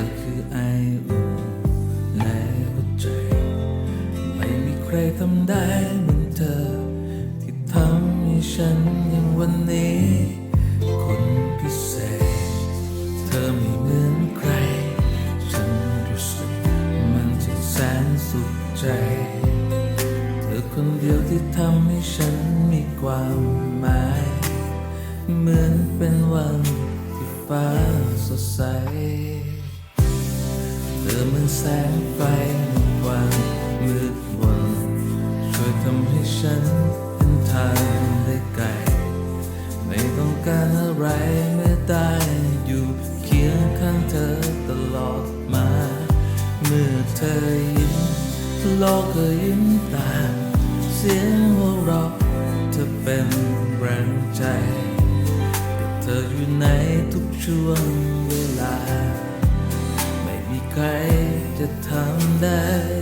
ธอคือไออุ่นหัวใจ ไม่มีใครทำได้เหมือนเธอ ที่ทำให้ฉันอย่างวันนี้ คนพิเศษ เธอไม่เหมือนใคร ฉันรู้สึกมันจะแสนสุขใจ เธอคนเดียวที่ทำให้ฉันมีความหมาย เหมือนเป็นวันที่ฟ้าสดใส ธอมันแสงไฟในวามมืดมนช่วยทำให้ฉันเห็นทางได้ไกล ไม่ต้องการอะไรเมื่อได้อยู่เคียงข้างเธอตลอดมา เมื่อเธอยิ้มโลกก็ยิ้มตามเสียงหัวเราะเธอเป็นแรงใจกับเธออยู่ในทุกช่วงเวลา ใครจะทำได้